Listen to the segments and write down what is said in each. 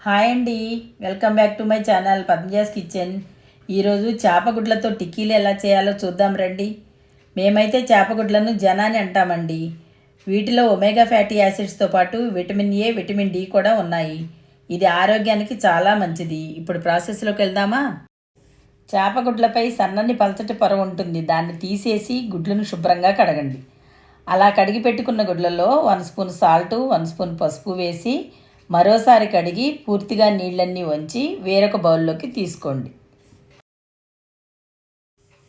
Hi అండి. Welcome back to my channel Padmaja's kitchen. ఈరోజు చేపగుడ్లతో టిక్కీలు ఎలా చేయాలో చూద్దాం రండి. మేమైతే చేపగుడ్లను జనాని అంటామండి. వీటిలో ఒమేగా ఫ్యాటీ యాసిడ్స్తో పాటు విటమిన్ ఏ విటమిన్ డి కూడా ఉన్నాయి. ఇది ఆరోగ్యానికి చాలా మంచిది. ఇప్పుడు ప్రాసెస్లోకి వెళ్దామా? చేపగుడ్లపై సన్నని పలచటి పొర ఉంటుంది. దాన్ని తీసేసి గుడ్లను శుభ్రంగా కడగండి. అలా కడిగి పెట్టుకున్న గుడ్లలో one spoon salt one spoon పసుపు వేసి మరోసారి కడిగి పూర్తిగా నీళ్ళన్నీ వంచి వేరొక బౌల్లోకి తీసుకోండి.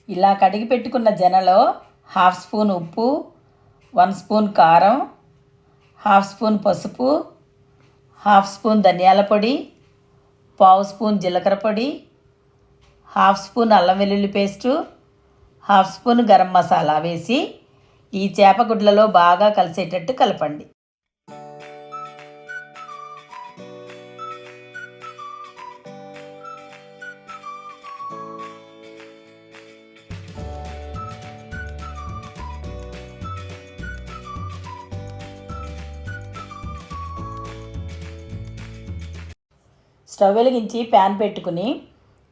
ఇలా కడిగి పెట్టుకున్న జనలో హాఫ్ స్పూన్ ఉప్పు వన్ స్పూన్ కారం హాఫ్ స్పూన్ పసుపు హాఫ్ స్పూన్ ధనియాల పొడి పావు స్పూన్ జీలకర్ర పొడి హాఫ్ స్పూన్ అల్లం వెల్లుల్లి paste half spoon garam masala వేసి ఈ చేపగుడ్లలో బాగా కలిసేటట్టు కలపండి. స్టవ్ వెలిగించి ప్యాన్ పెట్టుకుని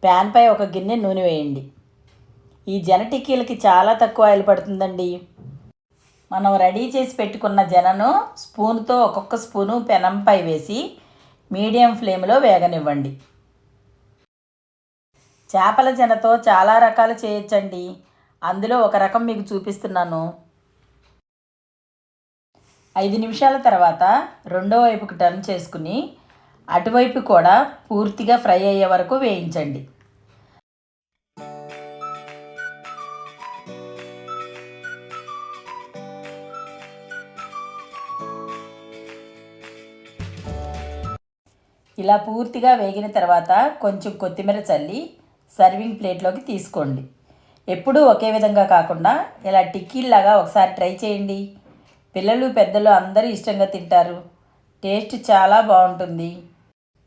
ప్యాన్పై ఒక గిన్నె నూనె వేయండి. ఈ జన టిక్కీలకి చాలా తక్కువ ఆయిల్ పడుతుందండి. మనం రెడీ చేసి పెట్టుకున్న జనను స్పూన్తో ఒక్కొక్క స్పూను పెనంపై వేసి మీడియం ఫ్లేమ్లో వేగనివ్వండి. చేపల జనతో చాలా రకాలు చేయొచ్చండి. అందులో ఒక రకం మీకు చూపిస్తున్నాను. ఐదు నిమిషాల తర్వాత రెండో వైపుకి టర్న్ చేసుకుని అటువైపు కూడా పూర్తిగా ఫ్రై అయ్యే వరకు వేయించండి. ఇలా పూర్తిగా వేగిన తర్వాత కొంచెం కొత్తిమీర చల్లి సర్వింగ్ ప్లేట్లోకి తీసుకోండి. ఎప్పుడూ ఒకే విధంగా కాకుండా ఇలా టిక్కీల్లాగా ఒకసారి ట్రై చేయండి. పిల్లలు పెద్దలు అందరూ ఇష్టంగా తింటారు. టేస్ట్ చాలా బాగుంటుంది.